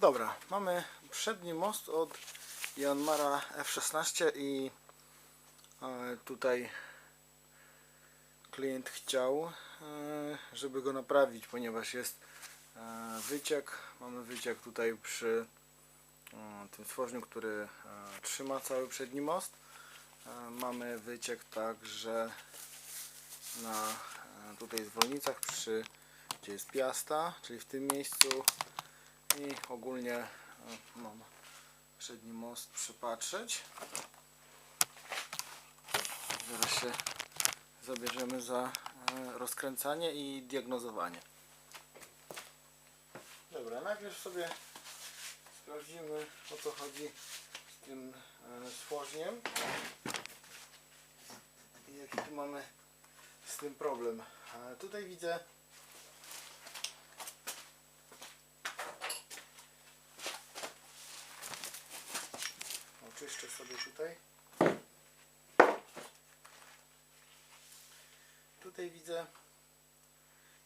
Dobra, mamy przedni most od Janmara F16 i e, tutaj klient chciał, e, żeby go naprawić, ponieważ jest e, wyciek. Mamy wyciek tutaj przy tym stworzeniu, który trzyma cały przedni most. Mamy wyciek także na tutaj zwolnicach przy gdzie jest piasta, czyli w tym miejscu i ogólnie e, mam przedni most przypatrzeć. Zaraz się zabierzemy za e, rozkręcanie i diagnozowanie. Dobra, najpierw sobie sprawdzimy o co chodzi z tym e, stworzniem i jaki tu mamy z tym problem. Tutaj widzę oczyszczę sobie tutaj. Tutaj widzę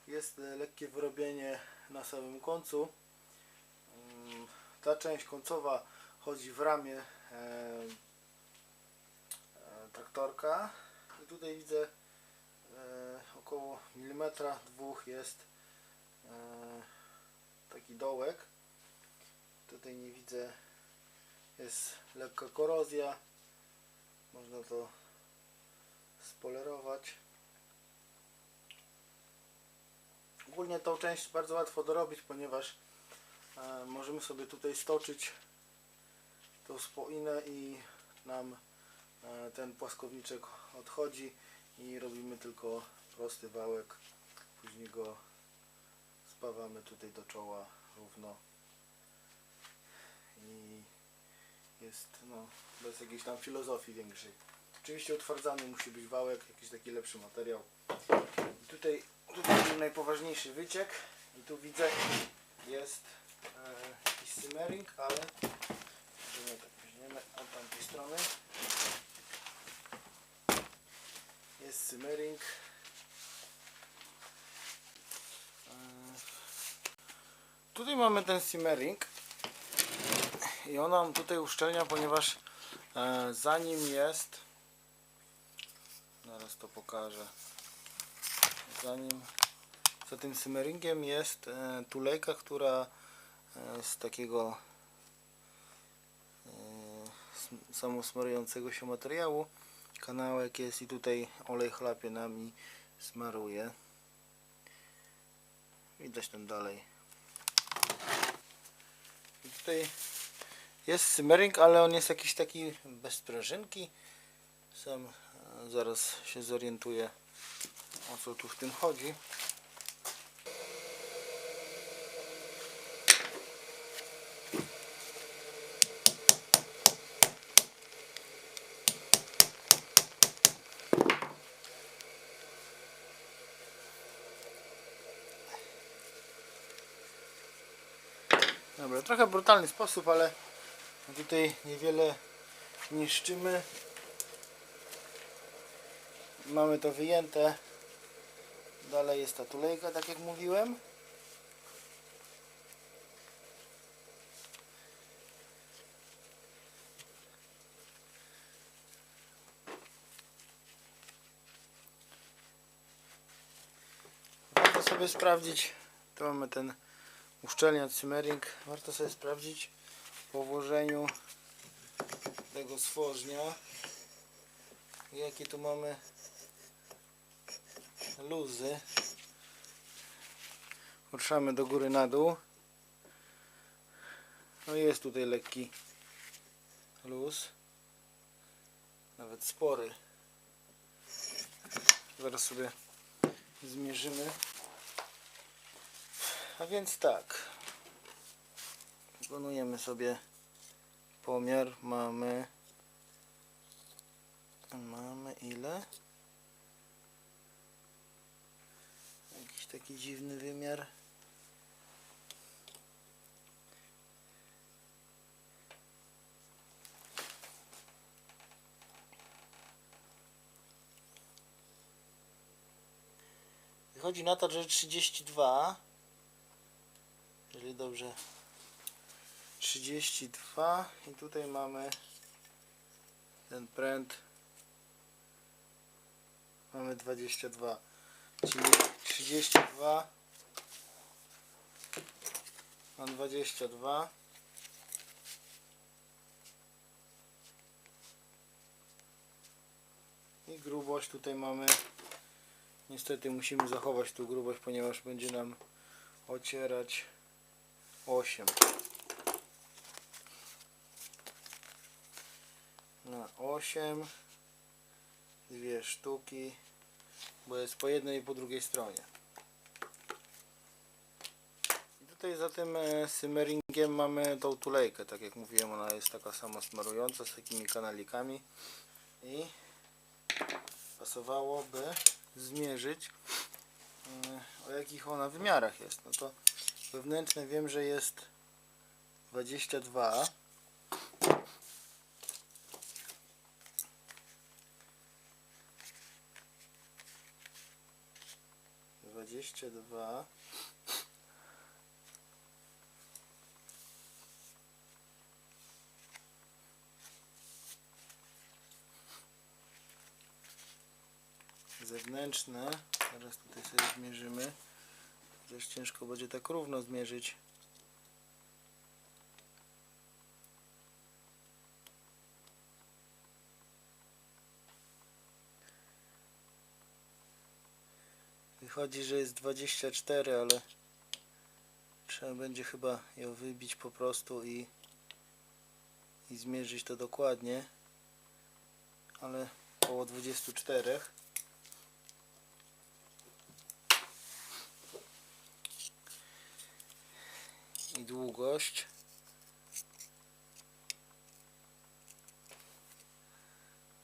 jest e, lekkie wyrobienie na samym końcu. Mm, Ta część końcowa chodzi w ramię e, e, traktorka i tutaj widzę około milimetra dwóch jest taki dołek. Tutaj nie widzę jest lekka korozja można to spolerować. Ogólnie tą część bardzo łatwo dorobić ponieważ e, możemy sobie tutaj stoczyć tą spoinę i nam e, ten płaskowniczek odchodzi i robimy tylko prosty wałek. Później go spawamy tutaj do czoła równo. I jest no, bez jakiejś tam filozofii większej. Oczywiście utwardzany musi być wałek, jakiś taki lepszy materiał. I tutaj, tutaj najpoważniejszy wyciek i tu widzę jest e, jakiś simmering, ale możemy tak weźmiemy od tamtej strony. Jest simmering. E, tutaj mamy ten simmering i on nam tutaj uszczelnia, ponieważ e, za nim jest zaraz to pokażę za nim za tym simmeringiem jest e, tulejka, która e, z takiego e, sm- samosmarującego się materiału. Kanałek jest i tutaj olej chlapie nam i smaruje. Widać tam dalej. I tutaj jest simmering, ale on jest jakiś taki bez sprężynki. Sam e, zaraz się zorientuję o co tu w tym chodzi. Dobra, trochę brutalny sposób, ale tutaj niewiele niszczymy. Mamy to wyjęte. Dalej jest ta tulejka, tak jak mówiłem. Warto sobie sprawdzić. Tu mamy ten uszczelniacz simmering. Warto sobie sprawdzić po włożeniu tego stworznia jakie tu mamy luzy. Ruszamy do góry na dół. No jest tutaj lekki luz. Nawet spory. Zaraz sobie zmierzymy. A więc tak wykonujemy sobie pomiar. Mamy mamy ile? Jakiś taki dziwny wymiar. Wychodzi na to, że 32 jeżeli dobrze 32 i tutaj mamy ten pręt. Mamy 22 czyli 32 na 22 i grubość tutaj mamy. Niestety musimy zachować tą grubość ponieważ będzie nam ocierać 8 na 8 dwie sztuki bo jest po jednej i po drugiej stronie. I tutaj za tym e, simmeringiem mamy tą tulejkę tak jak mówiłem ona jest taka sama smarująca z takimi kanalikami. I pasowałoby zmierzyć e, o jakich ona wymiarach jest. No to wewnętrzne wiem, że jest 22 22 zewnętrzne. Teraz tutaj sobie zmierzymy. Chociaż ciężko będzie tak równo zmierzyć Wychodzi, że jest 24, ale trzeba będzie chyba ją wybić po prostu i, i zmierzyć to dokładnie. Ale około 24. I długość.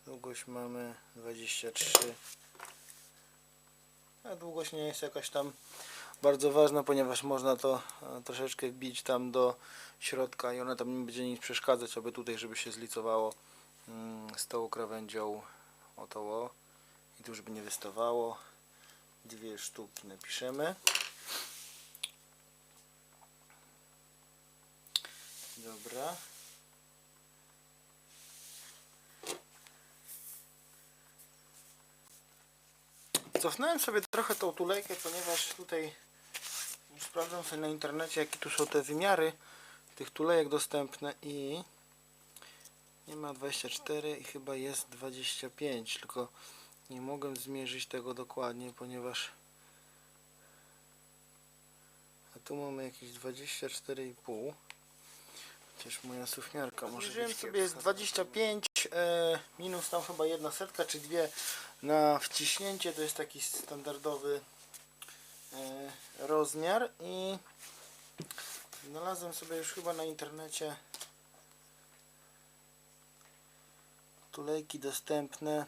Długość mamy 23. Długość nie jest jakaś tam bardzo ważna, ponieważ można to e, troszeczkę wbić tam do środka i ona tam nie będzie nic przeszkadzać, aby tutaj, żeby się zlicowało mm, z tą krawędzią o to o. i tu żeby nie wystawało. Dwie sztuki napiszemy. Dobra Cofnąłem sobie trochę tą tulejkę, ponieważ tutaj sprawdzam sobie na internecie jakie tu są te wymiary tych tulejek dostępne i nie ma 24 i chyba jest 25 tylko nie mogę zmierzyć tego dokładnie ponieważ a tu mamy jakieś 24,5 chociaż moja sufmiarka może Zmierzyłem sobie jest kiepska. 25 e, minus tam chyba jedna setka czy dwie na wciśnięcie to jest taki standardowy e, rozmiar i znalazłem sobie już chyba na internecie tulejki dostępne.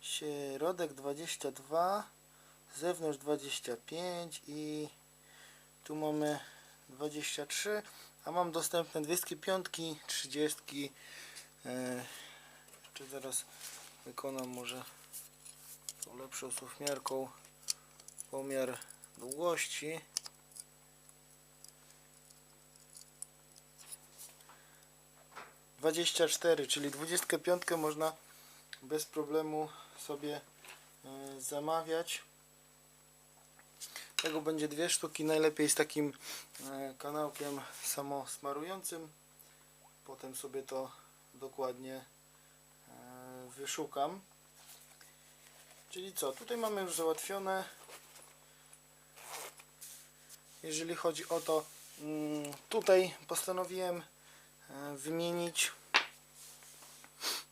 Środek 22 zewnątrz 25 i tu mamy 23 a mam dostępne 25 30 e, jeszcze zaraz wykonam może tą lepszą suchmiarką pomiar długości. Dwadzieścia cztery, czyli 25 można bez problemu sobie e, zamawiać. Tego będzie dwie sztuki. Najlepiej z takim e, kanałkiem samosmarującym. Potem sobie to dokładnie wyszukam. Czyli co, tutaj mamy już załatwione. Jeżeli chodzi o to mm, tutaj postanowiłem e, wymienić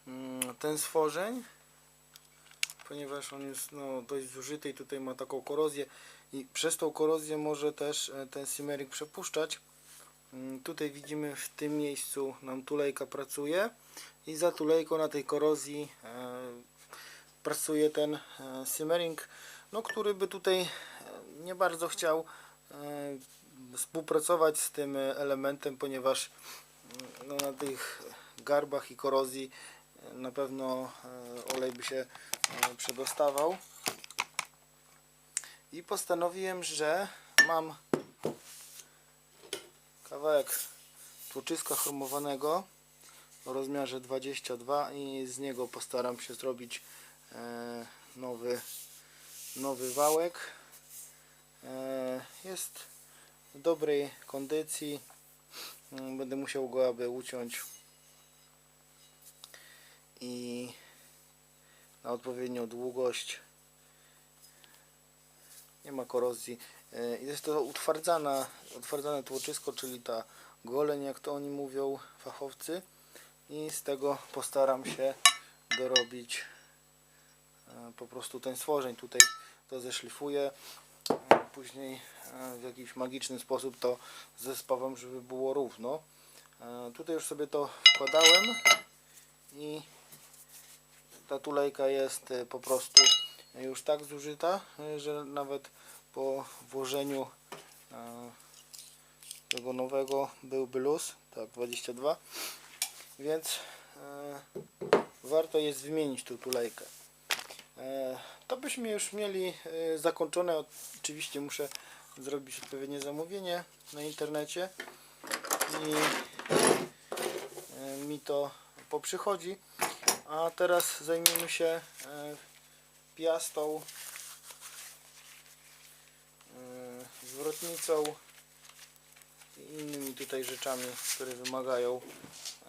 mm, ten stworzeń ponieważ on jest no, dość zużyty i tutaj ma taką korozję i przez tą korozję może też e, ten simmering przepuszczać tutaj widzimy w tym miejscu nam tulejka pracuje i za tulejką na tej korozji e, pracuje ten e, simmering no, który by tutaj e, nie bardzo chciał współpracować z tym elementem ponieważ mm, no, na tych garbach i korozji na pewno olej by się przedostawał. I postanowiłem, że mam kawałek tłoczyska chromowanego o rozmiarze 22 i z niego postaram się zrobić e, nowy, nowy wałek. E, jest w dobrej kondycji. Mm, Będę musiał go aby uciąć i na odpowiednią długość. Nie ma korozji. E, Jest to utwardzana, utwardzane tłoczysko, czyli ta goleń, jak to oni mówią fachowcy. I z tego postaram się dorobić e, po prostu ten stworzeń. Tutaj to zeszlifuję. E, Później w jakiś magiczny sposób to zespawam, żeby było równo. Tutaj już sobie to wkładałem i ta tulejka jest po prostu już tak zużyta, że nawet po włożeniu e, tego nowego byłby luz, tak 22, więc e, warto jest wymienić tą tulejkę. E, To byśmy już mieli zakończone. Oczywiście muszę zrobić odpowiednie zamówienie na internecie i mi to poprzychodzi. A teraz zajmiemy się piastą, zwrotnicą i innymi tutaj rzeczami, które wymagają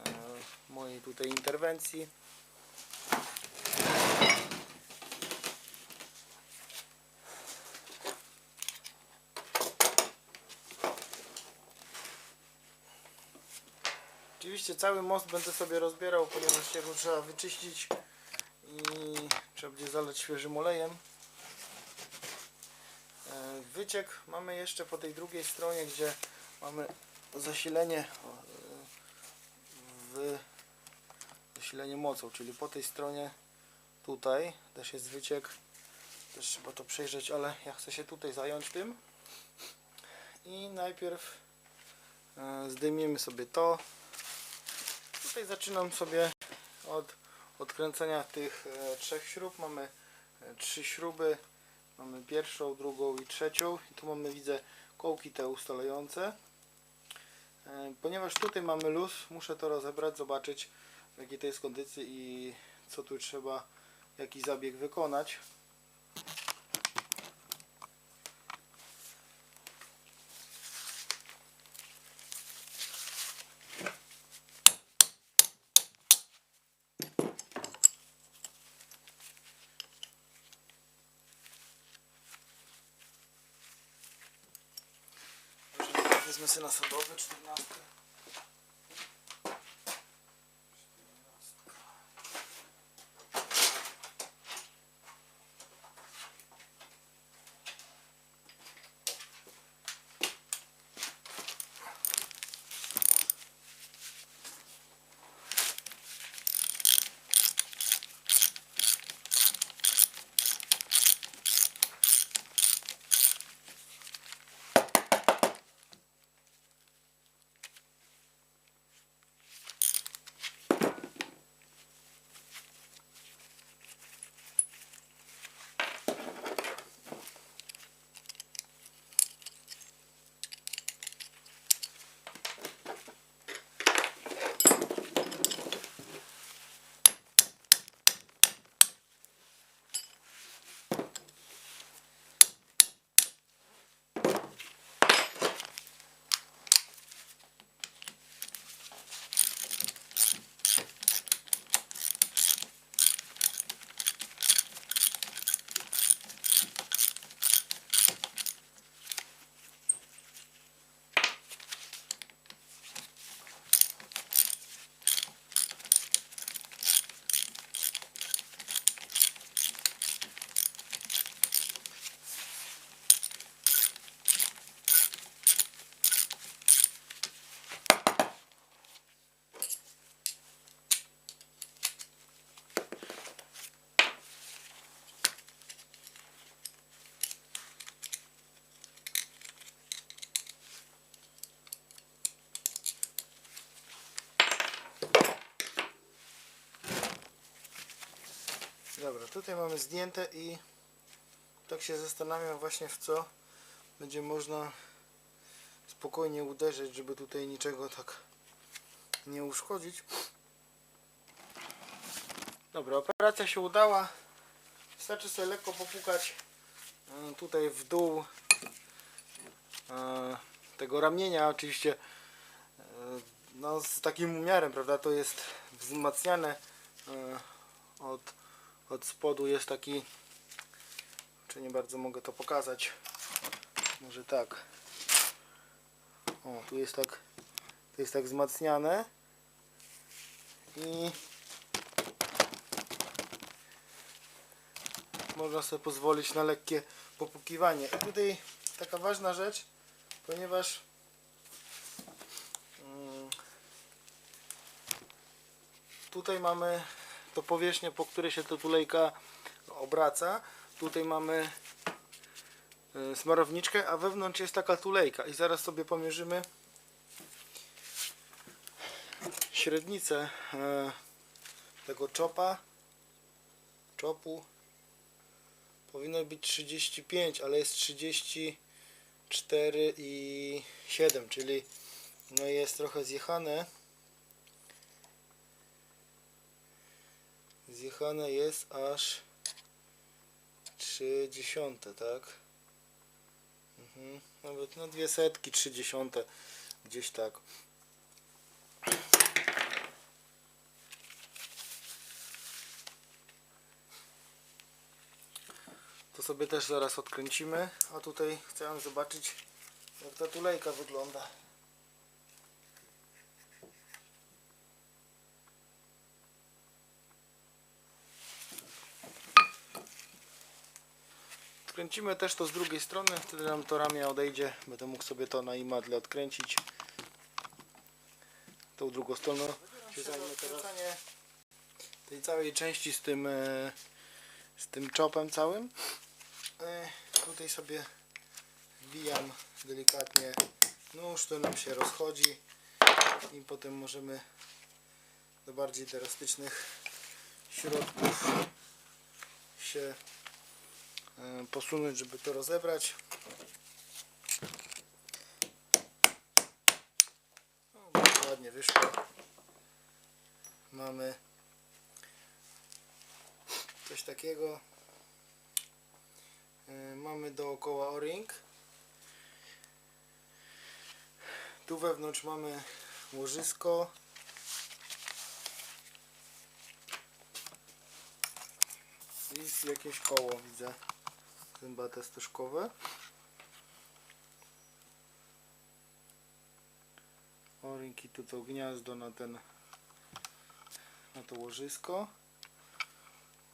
e, mojej tutaj interwencji. Oczywiście cały most będę sobie rozbierał, ponieważ jego trzeba wyczyścić i trzeba będzie zalać świeżym olejem. E, Wyciek mamy jeszcze po tej drugiej stronie, gdzie mamy zasilenie e, w zasilenie mocą, czyli po tej stronie tutaj też jest wyciek. Też trzeba to przejrzeć, ale ja chcę się tutaj zająć tym. I najpierw e, zdejmiemy sobie to. Tutaj zaczynam sobie od odkręcenia tych trzech śrub. Mamy trzy śruby. Mamy pierwszą, drugą i trzecią. I tu mamy, widzę, kołki te ustalające. E, Ponieważ tutaj mamy luz, muszę to rozebrać, zobaczyć w jakiej to jest kondycji i co tu trzeba, jaki zabieg wykonać. сме се насъдобили 14. tutaj mamy zdjęte i tak się zastanawiam właśnie w co będzie można spokojnie uderzyć, żeby tutaj niczego tak nie uszkodzić. Dobra, operacja się udała. Wystarczy sobie lekko popukać e, tutaj w dół e, tego ramienia. Oczywiście e, no, z takim umiarem, prawda? To jest wzmacniane od, od spodu jest taki czy nie bardzo mogę to pokazać. Może tak. O tu jest tak to jest tak wzmacniane. I można sobie pozwolić na lekkie popukiwanie. I tutaj taka ważna rzecz ponieważ mm, tutaj mamy to powierzchnię, po której się to tulejka obraca. Tutaj mamy y, smarowniczkę, a wewnątrz jest taka tulejka. I zaraz sobie pomierzymy średnicę e, tego czopa. Czopu. Powinno być 35, ale jest 34 i 7, czyli no jest trochę zjechane zjechane jest aż 30, tak? Mhm. Nawet no dwie setki, 30 gdzieś tak. To sobie też zaraz odkręcimy, a tutaj chciałem zobaczyć jak ta tulejka wygląda. Kręcimy też to z drugiej strony, wtedy nam to ramię odejdzie. Będę mógł sobie to na imadle odkręcić. Tą drugą zajmę teraz. tej całej części z tym e, z tym czopem całym. E, Tutaj sobie wbijam delikatnie nóż, to nam się rozchodzi i potem możemy do bardziej drastycznych środków się posunąć, żeby to rozebrać. No, ładnie wyszło. Mamy coś takiego. E, Mamy dookoła o-ring. Tu wewnątrz mamy łożysko. I jakieś koło widzę. Zębate stożkowe. O-ring i tu to gniazdo na ten na to łożysko.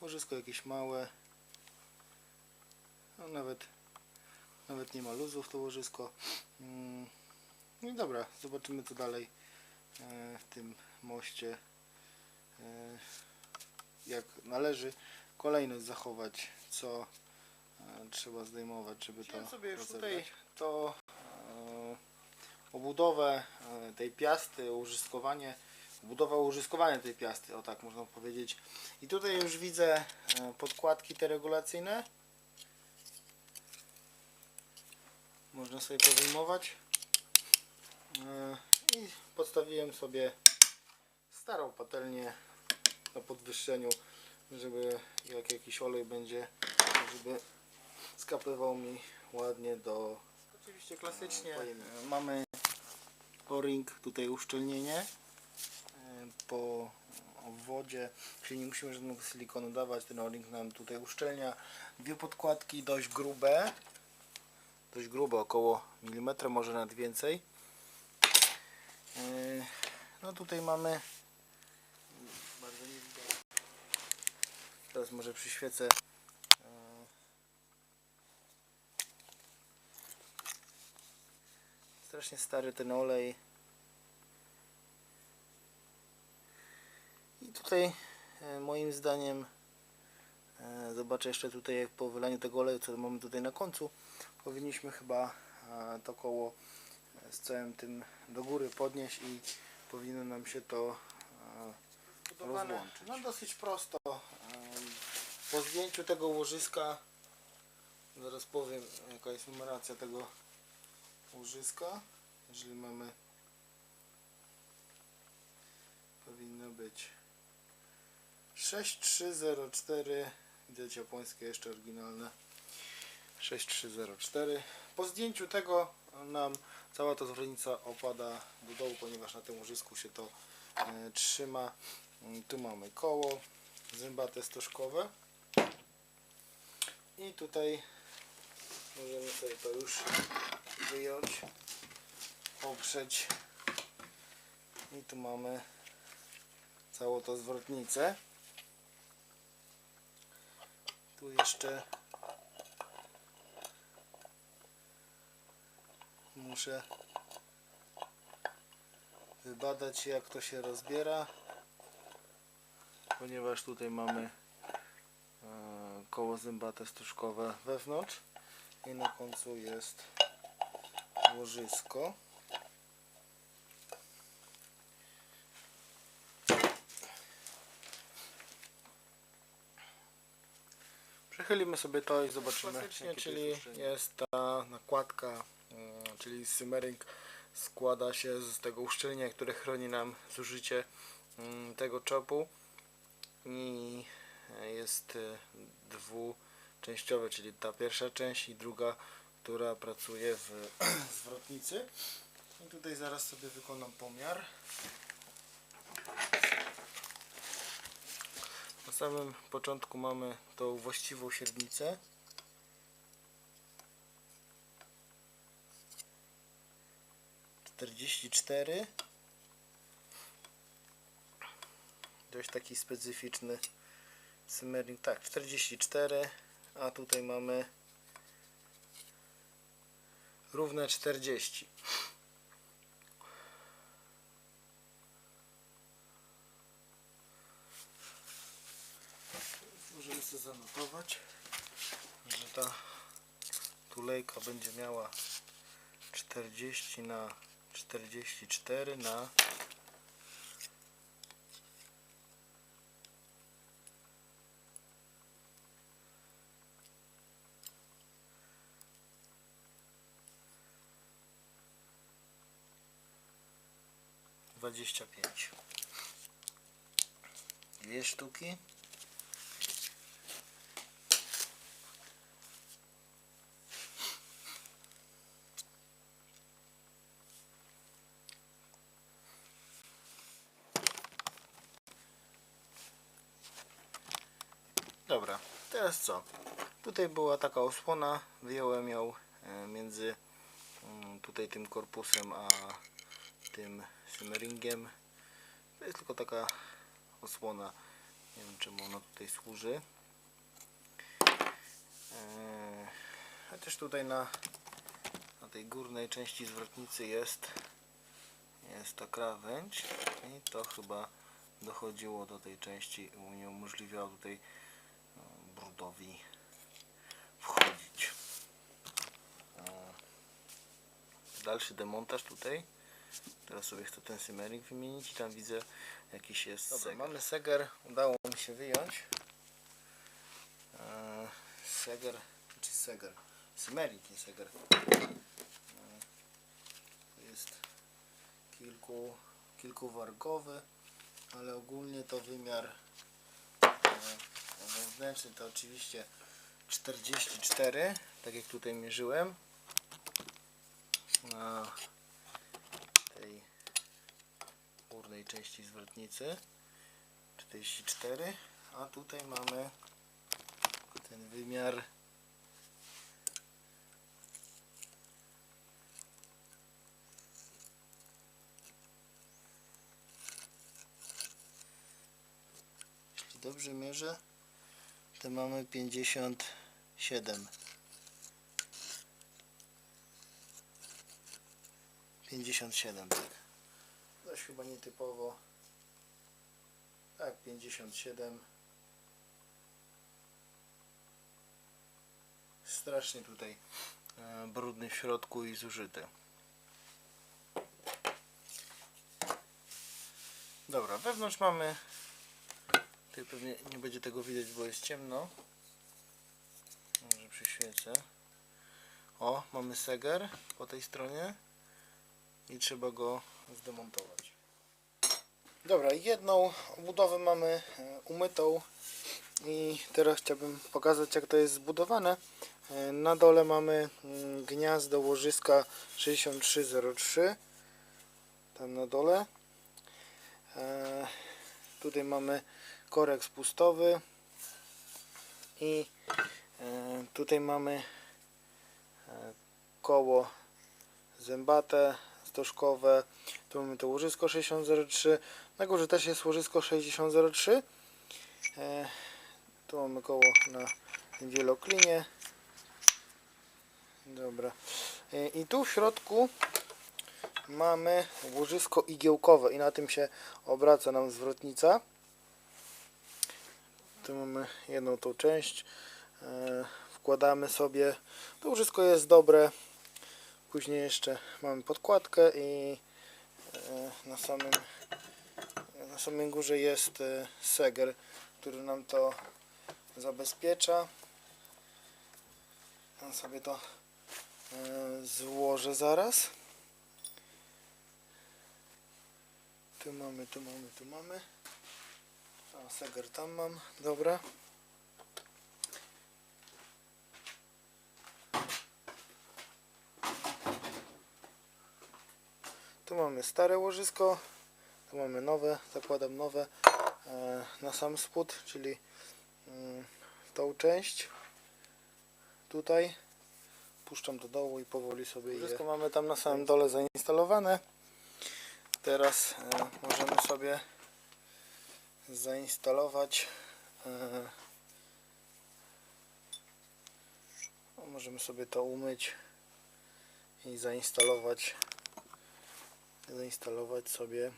Łożysko jakieś małe. No nawet nawet nie ma luzów to łożysko. Mm, No i dobra, zobaczymy co dalej e, w tym moście. e, Jak należy kolejność zachować, co trzeba zdejmować, żeby to sobie już tutaj to e, obudowę e, tej piasty, użyskowanie budowa użyskowania tej piasty, o tak można powiedzieć. I tutaj już widzę e, podkładki te regulacyjne. Można sobie powyjmować. E, I podstawiłem sobie starą patelnię na podwyższeniu, żeby jak jakiś olej będzie, żeby skapywał mi ładnie do... Oczywiście klasycznie e, mamy o-ring, tutaj uszczelnienie po wodzie, czyli nie musimy żadnego silikonu dawać, ten o-ring nam tutaj uszczelnia. Dwie podkładki dość grube, dość grube, około milimetra, może nawet więcej. Yy, No tutaj mamy, bardzo nie widać, teraz może przyświecę. Strasznie stary ten olej. I tutaj e, moim zdaniem e, zobaczę jeszcze tutaj jak po wylaniu tego oleju co mamy tutaj na końcu powinniśmy chyba e, to koło z całym tym do góry podnieść i powinno nam się to rozłączyć. No dosyć prosto. Po zdjęciu tego łożyska zaraz powiem jaka jest numeracja tego łożyska. Jeżeli mamy być 6304 widać japońskie jeszcze oryginalne. 6304 po zdjęciu tego nam cała ta zwrotnica opada do dołu ponieważ na tym łożysku się to e, trzyma. Mm, tu mamy koło. Zębate stożkowe. I tutaj możemy sobie to już wyjąć oprzeć. I tu mamy całą tą zwrotnicę. Tu jeszcze muszę wybadać jak to się rozbiera ponieważ tutaj mamy e, koło zębate stużkowe wewnątrz i na końcu jest łożysko Przechylimy sobie to i zobaczymy. Klasycznie, czyli jest ta nakładka, mm, czyli simmering składa się z tego uszczelnienia, które chroni nam zużycie mm, tego czopu i jest y, dwuczęściowe, czyli ta pierwsza część i druga, która pracuje w zwrotnicy. I tutaj zaraz sobie wykonam pomiar. Na samym początku mamy tą właściwą średnicę. Czterdzieści cztery. Dość taki specyficzny simmering. Tak, 44, a tutaj mamy równe 40. Możemy sobie zanotować, że ta tulejka będzie miała 40 na 44 na dwadzieścia pięć. Dwie sztuki. Dobra, teraz co? Tutaj była taka osłona, wyjąłem ją e, między mm, tutaj tym korpusem a tym simmeringiem. To jest tylko taka osłona, nie wiem czemu ona tutaj służy. Eee, też tutaj na, na tej górnej części zwrotnicy jest jest ta krawędź i to chyba dochodziło do tej części i uniemożliwiało tutaj no, brudowi wchodzić. Eee, Dalszy demontaż tutaj. Teraz sobie chcę ten simmering wymienić i tam widzę jakiś jest Dobra, seger. mamy seger, udało mi się wyjąć. Eee, seger, czy seger? Simmering, nie seger. Eee, to jest kilku, kilkuwargowy, ale ogólnie to wymiar eee, wewnętrzny to oczywiście 44, tak jak tutaj mierzyłem. Tej górnej części zwrotnicy 44 a tutaj mamy ten wymiar. Jeśli dobrze mierzę to mamy 57 57 tak Dość chyba nietypowo. Tak, 57. Strasznie tutaj e, brudny w środku i zużyty. Dobra, wewnątrz mamy. Tutaj pewnie nie będzie tego widać, bo jest ciemno. Może przyświecę. O, mamy seger po tej stronie i trzeba go zdemontować. Dobra, jedną obudowę mamy e, umytą i teraz chciałbym pokazać jak to jest zbudowane. E, Na dole mamy mm, gniazdo łożyska 6303 tam na dole. E, Tutaj mamy korek spustowy i tutaj mamy koło zębate, stożkowe. Tu mamy to łożysko 6003. Na górze też jest łożysko 6003. E, tu mamy koło na wieloklinie. Dobra. E, I tu w środku mamy łożysko igiełkowe i na tym się obraca nam zwrotnica. Tu mamy jedną tą część. E, wkładamy sobie. To łożysko jest dobre. Później jeszcze mamy podkładkę i e, na samym na samej górze jest e, seger, który nam to zabezpiecza. Ja sobie to e, złożę zaraz. Tu mamy, tu mamy, tu mamy. A seger tam mam, dobra. Tu mamy stare łożysko, tu mamy nowe, zakładam nowe e, na sam spód, czyli mm, tą część tutaj puszczam do dołu i powoli sobie je. Wszystko mamy tam na samym dole zainstalowane. Teraz e, możemy sobie zainstalować e, możemy sobie to umyć i zainstalować zainstalować sobie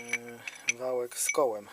e, wałek z kołem